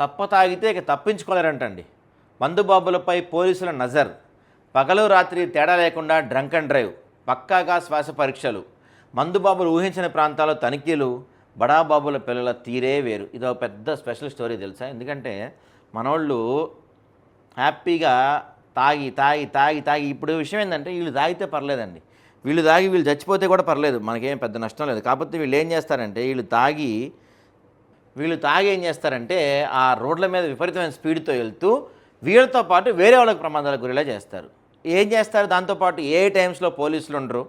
తప్ప తాగితే ఇక తప్పించుకోలేరంటండి. మందుబాబులపై పోలీసుల నజర్. పగలు రాత్రి తేడా లేకుండా డ్రంక్ అండ్ డ్రైవ్ పక్కాగా శ్వాస పరీక్షలు. మందుబాబులు ఊహించిన ప్రాంతాల్లో తనిఖీలు బడాబాబుల పిల్లల తీరే వేరు. ఇది ఒక పెద్ద స్పెషల్ స్టోరీ తెలుసా? ఎందుకంటే మనోళ్ళు హ్యాపీగా తాగి తాగి తాగి తాగి ఇప్పుడు విషయం ఏంటంటే వీళ్ళు తాగితే పర్లేదండి. వీళ్ళు తాగి వీళ్ళు చచ్చిపోతే కూడా పర్లేదు. మనకేం పెద్ద నష్టం లేదు. కాకపోతే వీళ్ళు ఏం చేస్తారంటే వీళ్ళు తాగి వీళ్ళు తాగి ఏం చేస్తారంటే ఆ రోడ్ల మీద విపరీతమైన స్పీడ్తో వెళ్తూ వీళ్ళతో పాటు వేరే వాళ్ళకి ప్రమాదాలకు గురిలా చేస్తారు. ఏం చేస్తారు? దాంతోపాటు ఏ టైమ్స్లో పోలీసులు ఉండరు?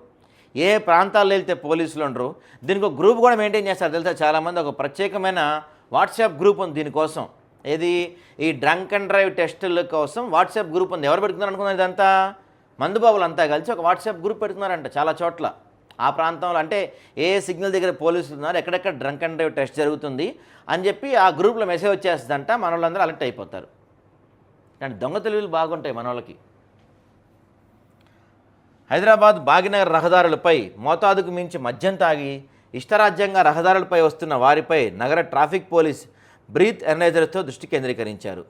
ఏ ప్రాంతాల్లో వెళ్తే పోలీసులు ఉండరు? దీనికి ఒక గ్రూప్ కూడా మెయింటైన్ చేస్తారు. తెలుసా? చాలామంది ఒక ప్రత్యేకమైన వాట్సాప్ గ్రూప్ ఉంది దీనికోసం. ఏది? ఈ డ్రంక్ అండ్ డ్రైవ్ టెస్టుల కోసం వాట్సాప్ గ్రూప్ ఉంది. ఎవరు పెడుతున్నారు అనుకున్నారు ఇదంతా? మందుబాబులు అంతా కలిసి ఒక వాట్సాప్ గ్రూప్ పెడుతున్నారంట చాలా చోట్ల. ఆ ప్రాంతంలో అంటే ఏ సిగ్నల్ దగ్గర పోలీసులు ఉన్నారు ఎక్కడెక్కడ డ్రంక్ అండ్ డ్రైవ్ టెస్ట్ జరుగుతుంది అని చెప్పి ఆ గ్రూప్లో మెసేజ్ వచ్చేస్తుందంట మన వాళ్ళందరూ అలర్ట్ అయిపోతారు. కానీ దొంగ తెలివిలు బాగుంటాయి మన వాళ్ళకి హైదరాబాద్ భాగ్యనగర్ రహదారులపై మోతాదుకు మించి మద్యం తాగి ఇష్టరాజ్యంగా రహదారులపై వస్తున్న వారిపై నగర ట్రాఫిక్ పోలీస్ బ్రీత్ ఎనలైజర్తో దృష్టి కేంద్రీకరించారు.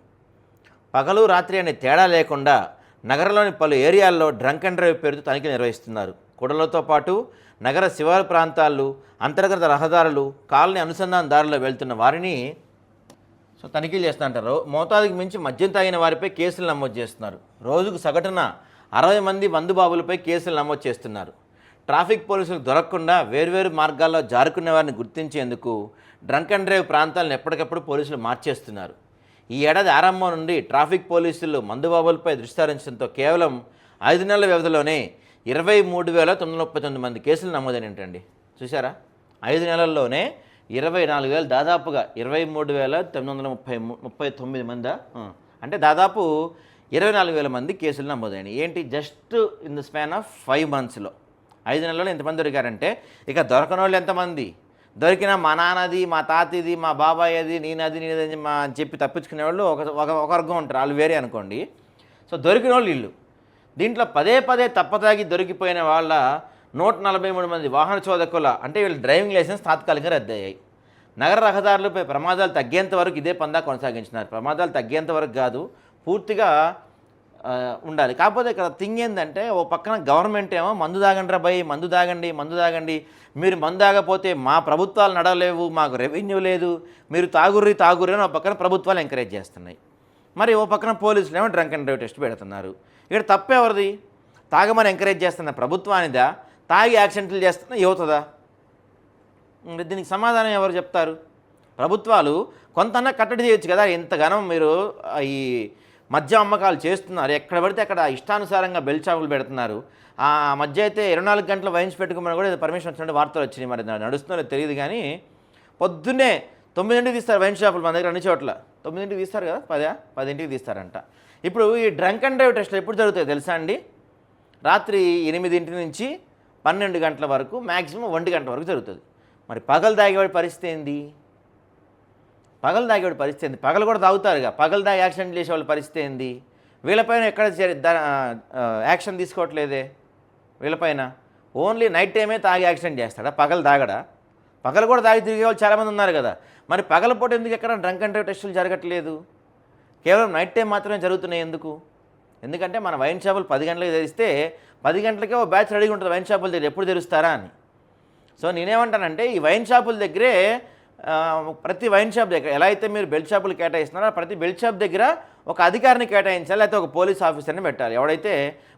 పగలు రాత్రి అనే తేడా లేకుండా నగరంలోని పలు ఏరియాల్లో డ్రంక్ అండ్ డ్రైవ్ పేరుతో తనిఖీలు నిర్వహిస్తున్నారు. కూడలతో పాటు నగర శివారు ప్రాంతాలు అంతర్గత రహదారులు కాలనీ అనుసంధాన దారిలో వెళ్తున్న వారిని సో తనిఖీలు చేస్తుంటారు మోతాదుకు మించి మద్యం తాగిన వారిపై కేసులు నమోదు చేస్తున్నారు. రోజుకు సగటున అరవై మంది మందుబాబులపై కేసులు నమోదు చేస్తున్నారు. ట్రాఫిక్ పోలీసులు దొరకకుండా వేర్వేరు మార్గాల్లో జారుకునే వారిని గుర్తించేందుకు డ్రంక్ అండ్ డ్రైవ్ ప్రాంతాలను ఎప్పటికప్పుడు పోలీసులు మార్చేస్తున్నారు. ఈ ఏడాది ఆరంభం నుండి ట్రాఫిక్ పోలీసులు మందుబాబులపై దృష్టి సారించడంతో కేవలం ఐదు నెలల వ్యవధిలోనే ఇరవై మూడు వేల తొమ్మిది వందల ముప్పై తొమ్మిది మంది కేసులు నమోదైనట్టండి. చూసారా ఐదు నెలల్లోనే ఇరవై నాలుగు వేలు దాదాపుగా ఇరవై మూడు వేల తొమ్మిది వందల ముప్పై ముప్పై తొమ్మిది మందా అంటే దాదాపు ఇరవై నాలుగు వేల మంది కేసులు నమోదైనాయి. ఏంటి? Just in the span of five మంత్స్లో. ఐదు నెలల్లో ఎంతమంది దొరికారంటే ఇక దొరకని వాళ్ళు ఎంతమంది? దొరికిన మా నాన్నది మా తాతది మా బాబాయ్ అది నేనది నేనది అని మా అని చెప్పి తప్పించుకునే వాళ్ళు ఒక ఒక ఒక వర్గం ఉంటారు. వాళ్ళు వేరే అనుకోండి. సో దొరికిన వాళ్ళు వీళ్ళు దీంట్లో పదే పదే తప్పదాగి దొరికిపోయిన వాళ్ళ నూట నలభై మూడు మంది వాహన చోదకుల అంటే వీళ్ళ డ్రైవింగ్ లైసెన్స్ తాత్కాలికంగా రద్దయ్యాయి. నగర రహదారులపై ప్రమాదాలు తగ్గేంత వరకు ఇదే పందా కొనసాగించినారు. ప్రమాదాలు తగ్గేంత వరకు కాదు పూర్తిగా ఉండాలి. కాకపోతే ఇక్కడ థింగ్ ఏంటంటే ఓ పక్కన గవర్నమెంట్ ఏమో మందు తాగండి భయ్ మందు తాగండి మందు తాగండి. మీరు మందు తాగపోతే మా ప్రభుత్వాలు నడవలేవు మాకు రెవెన్యూ లేదు మీరు తాగుర్రి తాగుర్రి అని ఒక పక్కన ప్రభుత్వాలు ఎంకరేజ్ చేస్తున్నాయి. మరి ఓ పక్కన పోలీసులు ఏమో డ్రంక్ అండ్ డ్రైవ్ టెస్ట్ పెడుతున్నారు. ఇక్కడ తప్పెవరిది తాగమని ఎంకరేజ్ చేస్తున్న ప్రభుత్వానిదా? తాగి యాక్సిడెంట్లు చేస్తున్న యువతదా? దీనికి సమాధానం ఎవరు చెప్తారు? ప్రభుత్వాలు కొంతన్నా కట్టడి చేయొచ్చు కదా ఇంతగానం మీరు ఈ మద్య అమ్మకాలు చేస్తున్నారు. ఎక్కడ పడితే అక్కడ ఇష్టానుసారంగా బెల్చాపులు పెడుతున్నారు. ఆ మధ్య అయితే ఇరవై నాలుగు గంటలు వైన్స్ పెట్టుకోమని కూడా పర్మిషన్ వచ్చినట్టు వార్తలు వచ్చినాయి. మరి నా- తెలియదు కానీ పొద్దున్నే తొమ్మిదింటికి తీస్తారు వైన్ షాపులు మన దగ్గర అన్ని చోట్ల. తొమ్మిదింటికి తీస్తారు కదా? పదా? పదింటికి తీస్తారంట. ఇప్పుడు ఈ డ్రంక్ అండ్ డ్రైవ్ టెస్ట్లు ఎప్పుడు జరుగుతాయి తెలుసా అండి? రాత్రి ఎనిమిదింటి నుంచి పన్నెండు గంటల వరకు మ్యాక్సిమం ఒంటి గంటల వరకు జరుగుతుంది. మరి పగలు తాగేవాడి పరిస్థితి ఏంది? పగలు తాగేవాడి పరిస్థితి ఏంది? పగలు కూడా తాగుతారుగా పగలు తాగి యాక్సిడెంట్ చేసే వాళ్ళ పరిస్థితి ఏంది? వీళ్ళపైన ఎక్కడ యాక్షన్ తీసుకోవట్లేదే? వీళ్ళపైన ఓన్లీ నైట్ టైమే తాగి యాక్సిడెంట్ చేస్తాడా? పగలు తాగడా? పగలు కూడా తాగి తిరిగే వాళ్ళు చాలామంది ఉన్నారు కదా. మరి పగలపూట ఎందుకు ఎక్కడ డ్రంక్ అండ్ డ్రైవ్ టెస్టులు జరగట్లేదు? కేవలం నైట్ టైం మాత్రమే జరుగుతున్నాయి ఎందుకు? ఎందుకంటే మన వైన్ షాపులు పది గంటలకు తెరిస్తే పది గంటలకే ఓ బ్యాచ్ రెడీగా ఉంటుంది వైన్ షాపుల దగ్గర ఎప్పుడు తెరుస్తారా అని. సో నేనేమంటానంటే ఈ వైన్ షాపుల దగ్గరే ప్రతి వైన్ షాప్ దగ్గర ఎలా అయితే మీరు బెల్ట్ షాపులు కేటాయిస్తున్నారో ప్రతి బెల్ట్ షాప్ దగ్గర ఒక అధికారిని కేటాయించాలి లేకపోతే ఒక పోలీస్ ఆఫీసర్ని పెట్టాలి. ఎవడైతే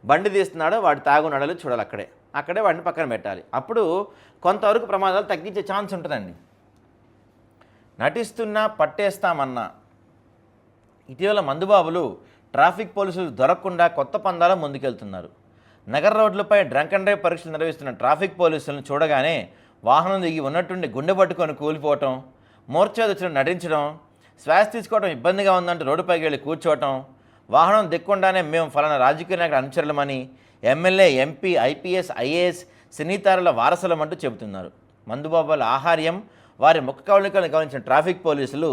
బండి తీస్తున్నాడో వాడు తాగున్నాడో చూడాలి అక్కడే. అక్కడే వాటిని పక్కన పెట్టాలి. అప్పుడు కొంతవరకు ప్రమాదాలు తగ్గించే ఛాన్స్ ఉంటుందండి. నటిస్తున్నా పట్టేస్తామన్నా ఇటీవల మందుబాబులు ట్రాఫిక్ పోలీసులు దొరకకుండా కొత్త పందాల ముందుకెళ్తున్నారు. నగర రోడ్లపై డ్రంక్ అండ్ డ్రైవ్ పరీక్షలు నిర్వహిస్తున్న ట్రాఫిక్ పోలీసులను చూడగానే వాహనం దిగి ఉన్నట్టుండి గుండె పట్టుకొని కూలిపోవటం మూర్ఛదొచ్చిన నటించడం శ్వాస తీసుకోవడం ఇబ్బందిగా ఉందంటూ రోడ్డుపైకి వెళ్ళి కూర్చోవటం వాహనం దిక్కుండానే మేము ఫలానా రాజకీయ నాయకుడు అనుచరులమని ఎమ్మెల్యే ఎంపీ ఐపీఎస్ ఐఏఎస్ సినీతారుల వారసులమంటూ చెబుతున్నారు. మందుబాబుల ఆహార్యం వారి ముఖ కవళికలను గమనించిన ట్రాఫిక్ పోలీసులు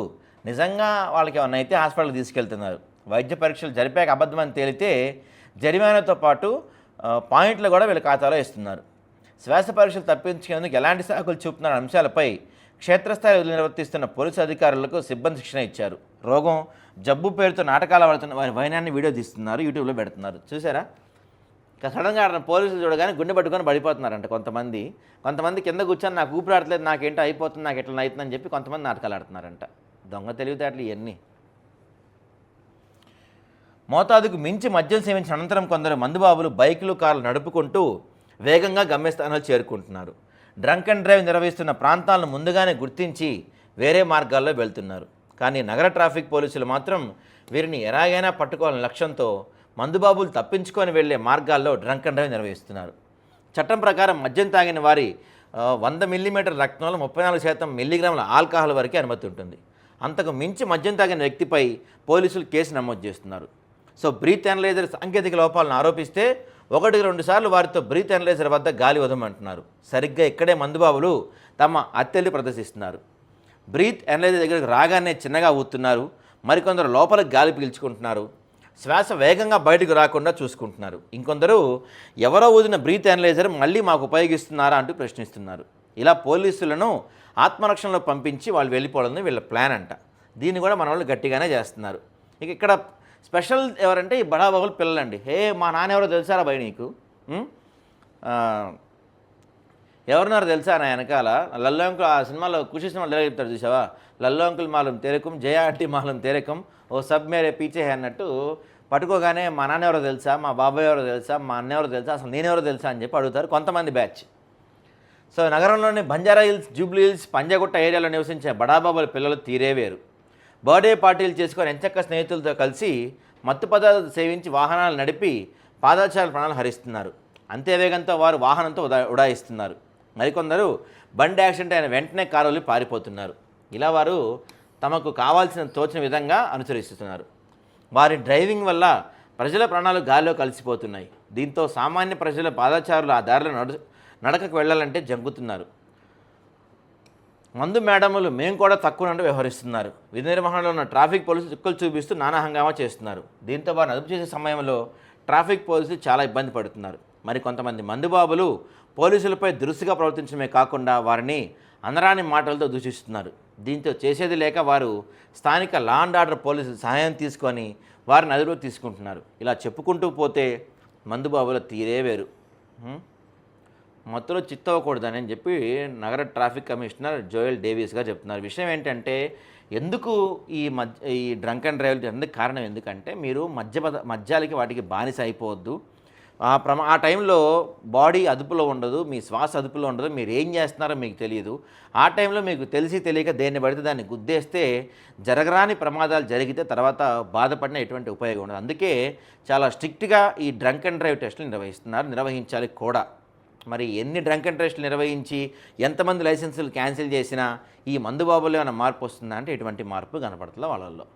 నిజంగా వాళ్ళకి ఏమన్నా అయితే హాస్పిటల్కి తీసుకెళ్తున్నారు. వైద్య పరీక్షలు జరిపాక అబద్ధమని తేలితే జరిమానాతో పాటు పాయింట్లు కూడా వీళ్ళ ఖాతాలో ఇస్తున్నారు శ్వాస పరీక్షలు తప్పించుకునేందుకు ఎలాంటి సాకులు చూపుతున్న అంశాలపై క్షేత్రస్థాయి విధులు నిర్వర్తిస్తున్న పోలీసు అధికారులకు సిబ్బంది శిక్షణ ఇచ్చారు. రోగం జబ్బు పేరుతో నాటకాలు ఆడుతున్న వారి వైనాన్ని వీడియో తీస్తున్నారు యూట్యూబ్లో పెడుతున్నారు. చూసారా? సడన్గా ఆడిన పోలీసులు చూడగానే గుండె పట్టుకొని పడిపోతున్నారంట కొంతమంది. కొంతమంది కింద కూర్చొని నాకు ఊపిరి ఆడట్లేదు నాకేంటో అయిపోతుంది నాకు ఎట్లా అవుతుందని చెప్పి కొంతమంది నాటకాలు ఆడుతున్నారంట. దొంగ తెలివితేటలు ఇవన్నీ మోతాదుకు మించి మద్యం సేవించిన అనంతరం కొందరు మందుబాబులు బైకులు కార్లు నడుపుకుంటూ వేగంగా గమ్యస్థానాలు చేరుకుంటున్నారు. డ్రంక్ అండ్ డ్రైవ్ నిర్వహిస్తున్న ప్రాంతాలను ముందుగానే గుర్తించి వేరే మార్గాల్లో వెళ్తున్నారు. కానీ నగర ట్రాఫిక్ పోలీసులు మాత్రం వీరిని ఎలాగైనా పట్టుకోవాలని లక్ష్యంతో మందుబాబులు తప్పించుకొని వెళ్ళే మార్గాల్లో డ్రంక్ అండ్ డ్రైవ్ నిర్వహిస్తున్నారు. చట్టం ప్రకారం మద్యం తాగిన వారి వంద మిల్లీమీటర్ రక్తంలో ముప్పై నాలుగు శాతం మిల్లీగ్రాముల ఆల్కహాల్ వరకే అనుమతి ఉంటుంది. అంతకు మించి మద్యం తాగిన వ్యక్తిపై పోలీసులు కేసు నమోదు చేస్తున్నారు. సో బ్రీత్ అనలైజర్ సాంకేతిక లోపాలను ఆరోపిస్తే ఒకటికి రెండు సార్లు వారితో బ్రీత్ అనలైజర్ వద్ద గాలి వదమంటున్నారు సరిగ్గా ఇక్కడే మందుబాబులు తమ అత్తెల్లి ప్రదర్శిస్తున్నారు. బ్రీత్ అనలైజర్ దగ్గరికి రాగానే చిన్నగా ఊతున్నారు. మరికొందరు లోపలికి గాలి పీల్చుకుంటున్నారు. శ్వాస వేగంగా బయటకు రాకుండా చూసుకుంటున్నారు. ఇంకొందరు ఎవరో ఊదిన బ్రీత్ అనలైజర్ మళ్ళీ మాకు ఉపయోగిస్తున్నారా అంటూ ప్రశ్నిస్తున్నారు. ఇలా పోలీసులను ఆత్మరక్షణలో పంపించి వాళ్ళు వెళ్ళిపోవడం వీళ్ళ ప్లాన్ అంట. దీన్ని కూడా మన వాళ్ళు గట్టిగానే చేస్తున్నారు. ఇక ఇక్కడ స్పెషల్ ఎవరంటే ఈ బడాబాబుల పిల్లలండి. హే మా నాన్న ఎవరో తెలుసారా భయ నీకు? ఎవరున్నారు తెలుసా నా వెనకాల? లల్లో అంకుల్ ఆ సినిమాలో కృషి సినిమాలో ఎలా చెప్తాడు చూసావా? లల్లో అంకుల్ మాలం తెరకం జయ ఆంటీ మాలం తెరకం ఓ సబ్ మేరే పీచే అన్నట్టు పట్టుకోగానే మా నాన్న ఎవరో తెలుసా మా బాబాయ్ ఎవరో తెలుసా మా అన్న ఎవరో తెలుసా అసలు నేనెవరో తెలుసా అని చెప్పి అడుగుతారు కొంతమంది బ్యాచ్. సో నగరంలోని Banjara Hills Jubilee Hills Panjagutta ఏరియాలో నివసించే బడాబాబుల పిల్లలు తీరే వేరు. బర్త్డే పార్టీలు చేసుకొని ఎంచక్క స్నేహితులతో కలిసి మత్తు పదార్థాలు సేవించి వాహనాలు నడిపి పాదాచార ప్రాణాలు హరిస్తున్నారు. అంతే వేగంతో వారు వాహనంతో ఉదా ఉడాయిస్తున్నారు. మరికొందరు బండి యాక్సిడెంట్ అయిన వెంటనే కారులు పారిపోతున్నారు. ఇలా వారు తమకు కావాల్సిన తోచిన విధంగా అనుసరిస్తున్నారు. వారి డ్రైవింగ్ వల్ల ప్రజల ప్రాణాలు గాలిలో కలిసిపోతున్నాయి. దీంతో సామాన్య ప్రజల పాదచారులు ఆ దారిలో నడు నడకకు వెళ్ళాలంటే జంకుతున్నారు. మందు మేడములు మేము కూడా తక్కువ నుండి వ్యవహరిస్తున్నారు. విధి నిర్వహణలో ఉన్న ట్రాఫిక్ పోలీసులు చుక్కలు చూపిస్తూ నానా హంగామా చేస్తున్నారు. దీంతో వారు అదుపు చేసే సమయంలో ట్రాఫిక్ పోలీసులు చాలా ఇబ్బంది పడుతున్నారు. మరి కొంతమంది మందుబాబులు పోలీసులపై దురుసుగా ప్రవర్తించడమే కాకుండా వారిని అనరాని మాటలతో దూషిస్తున్నారు. దీంతో చేసేది లేక వారు స్థానిక లా అండ్ ఆర్డర్ పోలీసుల సహాయం తీసుకొని వారిని అదుపులోకి తీసుకుంటున్నారు. ఇలా చెప్పుకుంటూ పోతే మందుబాబుల తీరే వేరు. మత్తులో చిత్తవ్వకూడదని అని చెప్పి నగర ట్రాఫిక్ కమిషనర్ జోయల్ డేవిస్ గారు చెప్తున్నారు. విషయం ఏంటంటే ఎందుకు ఈ మద్య ఈ డ్రంక్ అండ్ డ్రైవ్ ఎందుకు కారణం ఎందుకంటే మీరు మద్య మద్యాలకి వాటికి బానిస అయిపోవద్దు. ఆ ప్రమా ఆ టైంలో బాడీ అదుపులో ఉండదు మీ శ్వాస అదుపులో ఉండదు మీరు ఏం చేస్తున్నారో మీకు తెలియదు. ఆ టైంలో మీకు తెలిసి తెలియక దేన్ని పడితే దాన్ని గుద్దేస్తే జరగరాని ప్రమాదాలు జరిగితే తర్వాత బాధపడిన ఎటువంటి ఉపయోగం ఉండదు. అందుకే చాలా స్ట్రిక్ట్గా ఈ డ్రంక్ అండ్ డ్రైవ్ టెస్టులు నిర్వహిస్తున్నారు నిర్వహించాలి కూడా. మరి ఎన్ని డ్రంక్ అండ్ టెస్టులు నిర్వహించి ఎంతమంది లైసెన్సులు క్యాన్సిల్ చేసినా ఈ మందుబాబులో ఏమైనా మార్పు వస్తుందా అంటే ఎటువంటి మార్పు కనపడుతుందో వాళ్ళల్లో.